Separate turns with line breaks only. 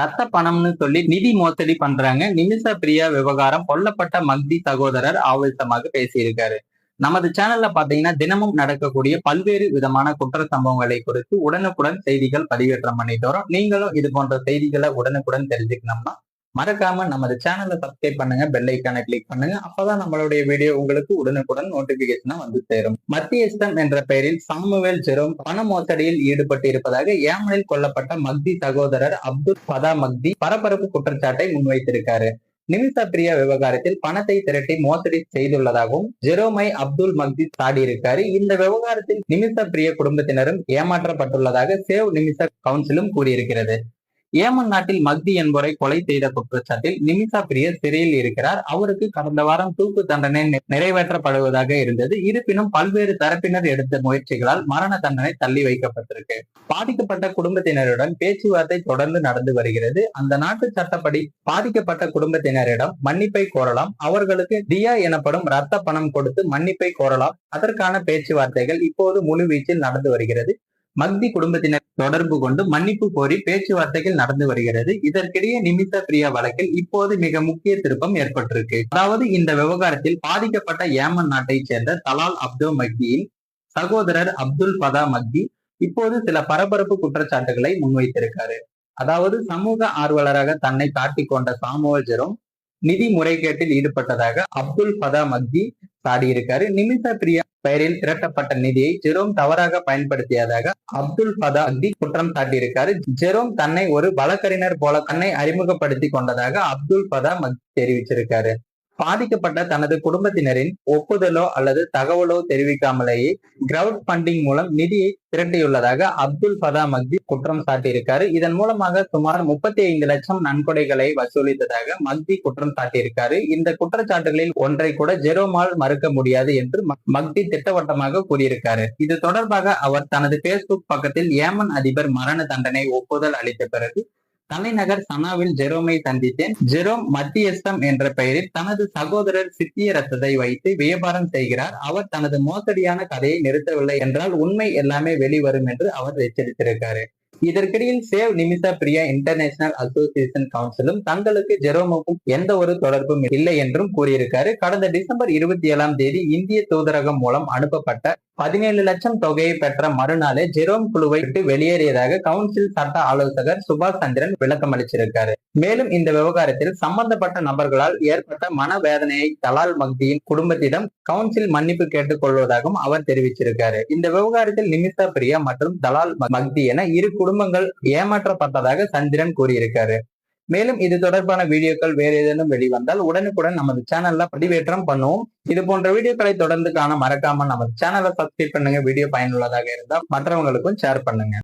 ரத்த பணம்னு சொல்லி நிதி மோசடி பண்றாங்க. நிமிஷா பிரியா விவகாரம் கொல்லப்பட்ட மக்தி சகோதரர் ஆவேசமாக பேசியிருக்காரு. நமது சேனல்ல பாத்தீங்கன்னா தினமும் நடக்கக்கூடிய பல்வேறு விதமான குற்ற சம்பவங்களை குறித்து உடனுக்குடன் செய்திகள் பதிவேற்றம் பண்ணிட்டு வரோம். நீங்களும் இது போன்ற செய்திகளை உடனுக்குடன் தெரிஞ்சுக்கணும்னா மறக்காம நமது சேனலை சப்ஸ்கிரைப் பண்ணுங்க பெல் ஐக்கானை கிளிக் பண்ணுங்க. அப்பதான் நம்மளுடைய வீடியோ உங்களுக்கு உடனுக்குடன் நோட்டிபிகேஷனா வந்து சேரும். மத்தியஸ்தம் என்ற பெயரில் சாமுவேல் ஜெரோம் பண மோசடியில் ஈடுபட்டு இருப்பதாக ஏமனில் கொல்லப்பட்ட மக்தி சகோதரர் அப்துல் பதா மக்தி பரபரப்பு குற்றச்சாட்டை முன்வைத்திருக்காரு. நிமிஷா பிரியா விவகாரத்தில் பணத்தை திரட்டி மோசடி செய்துள்ளதாகவும் ஜெரோமை அப்துல் மக்தி சாடியிருக்காரு இந்த விவகாரத்தில் நிமிஷா பிரியா குடும்பத்தினரும் ஏமாற்றப்பட்டுள்ளதாக சேவ் நிமிஷா கவுன்சிலும் கூறியிருக்கிறது. ஏமன் நாட்டில் மக்தி என்பவரை கொலை செய்த குற்றச்சாட்டில் நிமிஷா பிரியர் சிறையில் இருக்கிறார். அவருக்கு கடந்த வாரம் தூக்கு தண்டனை நிறைவேற்றப்படுவதாக இருந்தது. இருப்பினும் பல்வேறு தரப்பினர் எடுத்த முயற்சிகளால் மரண தண்டனை தள்ளி வைக்கப்பட்டிருக்கு. பாதிக்கப்பட்ட குடும்பத்தினருடன் பேச்சுவார்த்தை தொடர்ந்து நடந்து வருகிறது. அந்த நாட்டு சட்டப்படி பாதிக்கப்பட்ட குடும்பத்தினரிடம் மன்னிப்பை கோரலாம். அவர்களுக்கு தியா எனப்படும் ரத்த பணம் கொடுத்து மன்னிப்பை கோரலாம். அதற்கான பேச்சுவார்த்தைகள் இப்போது முழுவீச்சில் நடந்து வருகிறது. மக்தி குடும்பத்தினர் தொடர்பு கொண்டு மன்னிப்பு கோரி பேச்சுவார்த்தைகள் நடந்து வருகிறது. இதற்கிடையே நிமித்த பிரியா வழக்கில் இப்போது மிக முக்கிய திருப்பம் ஏற்பட்டிருக்கு. அதாவது இந்த விவகாரத்தில் பாதிக்கப்பட்ட ஏமன் நாட்டைச் சேர்ந்த தலால் அப்தோ மக்தியின் சகோதரர் அப்துல் பதா மக்தி இப்போது சில பரபரப்பு குற்றச்சாட்டுகளை முன்வைத்திருக்காரு. அதாவது சமூக ஆர்வலராக தன்னை காட்டிக் கொண்ட சாமுவல் ஜெரோம் நிதி முறைகேட்டில் ஈடுபட்டதாக அப்துல் பதா மக்தி சாடியிருக்காரு. நிமிஷா பிரியா பெயரில் திரட்டப்பட்ட நிதியை ஜெரோம் தவறாக பயன்படுத்தியதாக அப்துல் பதா அக்தி குற்றம் சாட்டியிருக்காரு. ஜெரோம் தன்னை ஒரு வழக்கறிஞர் போல தன்னை அறிமுகப்படுத்தி கொண்டதாக அப்துல் பதா தெரிவிச்சிருக்காரு. பாதிக்கப்பட்ட தனது குடும்பத்தினரின் ஒப்புதலோ அல்லது தகவலோ தெரிவிக்காமலேயே கிரவுட் ஃபண்டிங் மூலம் நிதியை திரட்டியுள்ளதாக அப்துல் ஃபதா மக்தி குற்றம் சாட்டியிருக்காரு. இதன் மூலமாக சுமார் முப்பத்தி ஐந்து லட்சம் நன்கொடைகளை வசூலித்ததாக மக்தி குற்றம் சாட்டியிருக்காரு. இந்த குற்றச்சாட்டுகளில் ஒன்றை கூட ஜெரோமால் மறுக்க முடியாது என்று மக்தி திட்டவட்டமாக கூறியிருக்காரு. இது தொடர்பாக அவர் தனது பேஸ்புக் பக்கத்தில் ஏமன் அதிபர் மரண தண்டனை ஒப்புதல் அளித்த பிறகு தலைநகர் சனாவில் ஜெரோமை சந்தித்தேன். ஜெரோம் மத்தியஸ்தம் என்ற பெயரில் தனது சகோதரர் சித்திய ரத்தத்தை வைத்து வியாபாரம் செய்கிறார். அவர் தனது மோசடியான கதையை நிறுத்தவில்லை என்றால் உண்மை எல்லாமே வெளிவரும் என்று அவர் எச்சரித்திருக்காரு இதற்கிடையில் save Nimisha Priya international association கவுன்சிலும் தங்களுக்கு ஜெரோமுக்கும் எந்த ஒரு தொடர்பும் இல்லை என்றும் கூறியிருக்காரு. கடந்த டிசம்பர் இருபத்தி ஏழாம் தேதி இந்திய தூதரகம் மூலம் அனுப்பப்பட்ட பதினேழு லட்சம் தொகையை பெற்ற மறுநாளே ஜெரோம் குழுவை விட்டு வெளியேறியதாக கவுன்சில் சட்ட ஆலோசகர் சுபாஷ் சந்திரன் விளக்கம் அளிச்சிருக்காரு. மேலும் இந்த விவகாரத்தில் சம்பந்தப்பட்ட நபர்களால் ஏற்பட்ட மனவேதனையை தலால் மக்தியின் குடும்பத்திடம் கவுன்சில் மன்னிப்பு கேட்டுக் கொள்வதாகவும் அவர் தெரிவிச்சிருக்காரு. இந்த விவகாரத்தில் நிமிஷா பிரியா மற்றும் தலால் மக்தி என இரு குடும்பங்கள் ஏமாற்றப்பட்டதாக சந்திரன் கூறியிருக்காரு. மேலும் இது தொடர்பான வீடியோக்கள் வேறு ஏதேனும் வெளிவந்தால் உடனுக்குடன் நமது சேனல்ல பதிவேற்றம் பண்ணுவோம். இது போன்ற வீடியோக்களை தொடர்ந்து காண மறக்காம நமது சேனலை சப்ஸ்கிரைப் பண்ணுங்க. வீடியோ பயனுள்ளதாக இருந்தால் மற்றவங்களுக்கும் ஷேர் பண்ணுங்க.